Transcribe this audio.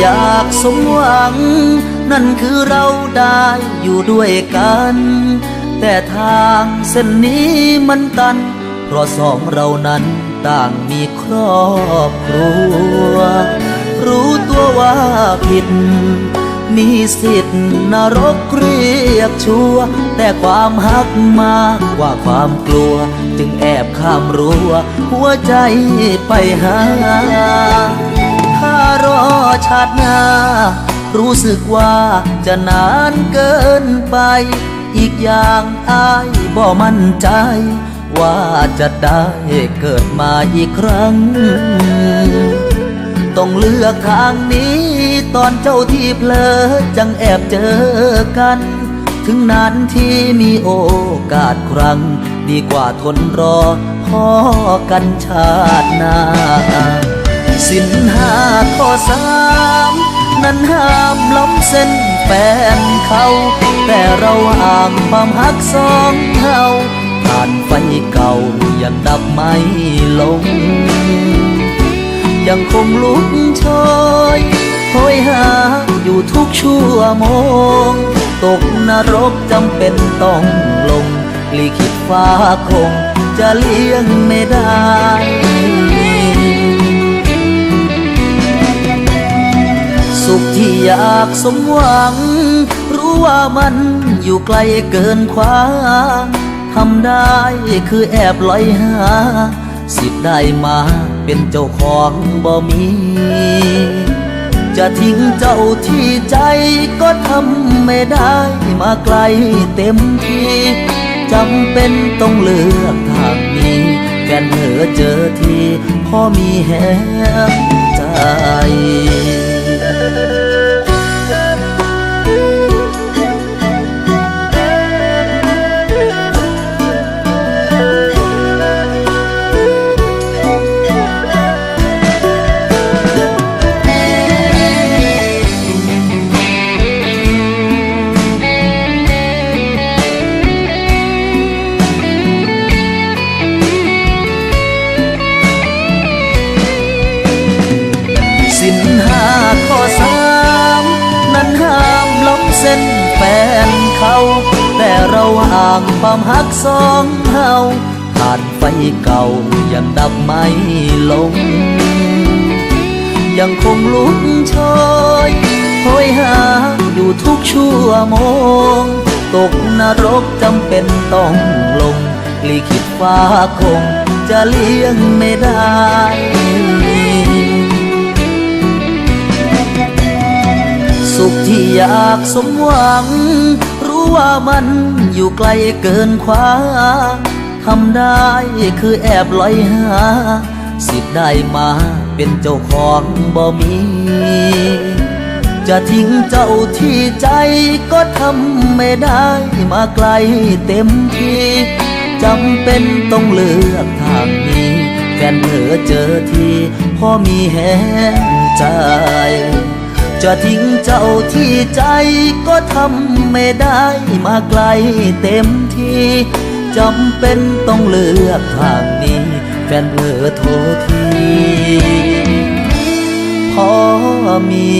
อยากสมหวัง นั่นคือเราได้อยู่ด้วยกัน แต่ทางเส้นนี้มันตัน เพราะสองเรานั้นต่างมีครอบครัว รู้ตัวว่าผิด มีสิทธิ์นรกเรียกชัว แต่ความหักมากกว่าความกลัว จึงแอบข้ามรั้วหัวใจไปหา ถ้ารอชาติหน้า รู้สึกว่าจะนานเกินไป อีกอย่างอายบ่มั่นใจ ว่าจะได้เกิดมาอีกครั้ง ต้องเลือกทางนี้ ตอนเจ้าที่เพลอจังแอบเจอกัน ถึงนานที่มีโอกาสครั้ง ดีกว่าทนรอพ่อกันชาติหน้า สินห้าข้อสามนั้นห้ามล้ำเส้นแฟนเขา แต่เราห่างความหักสองเฮาผ่านไฟเก่ายังดับไม่ลง ยังคงลุกโชยโหยหาอยู่ทุกชั่วโมง ตกนรกจำเป็นต้องลง ลีขิตฟ้าคงจะเลี้ยงไม่ได้ อยากสมหวัง รู้ว่ามันอยู่ไกลเกินความทำได้คือแอบลอยหา สิทธิ์ได้มาเป็นเจ้าของบ่มี จะทิ้งเจ้าที่ใจก็ทำไม่ได้มาไกลเต็มที่จำเป็นต้องเลือกทางนี้แฟนเธอเจอที่พ่อมีแหงใจ เส้นแฟนเขา แต่เราห่างความหักสองเฮาผ่านไฟเก่ายังดับไม่ลง ยังคงลุกโชยโหยหาอยู่ทุกชั่วโมง ตกนรกจำเป็นต้องลง ลีขิตฟ้าคงจะเลี้ยงไม่ได้ ที่อยากสมหวัง รู้ว่ามันอยู่ไกลเกินความทำได้คือแอบลอยหา สิทธิ์ได้มาเป็นเจ้าของบ่มี จะทิ้งเจ้าที่ใจก็ทำไม่ได้มาไกลเต็มที่จำเป็นต้องเลือกทางนี้แฟนเธอเจอที่พ่อมีแหงใจ จะทิ้งเจ้าที่ใจก็ทำไม่ได้มาไกลเต็มที่จำเป็นต้องเลือกทางนี้ แฟนเธอโทษทีพอมี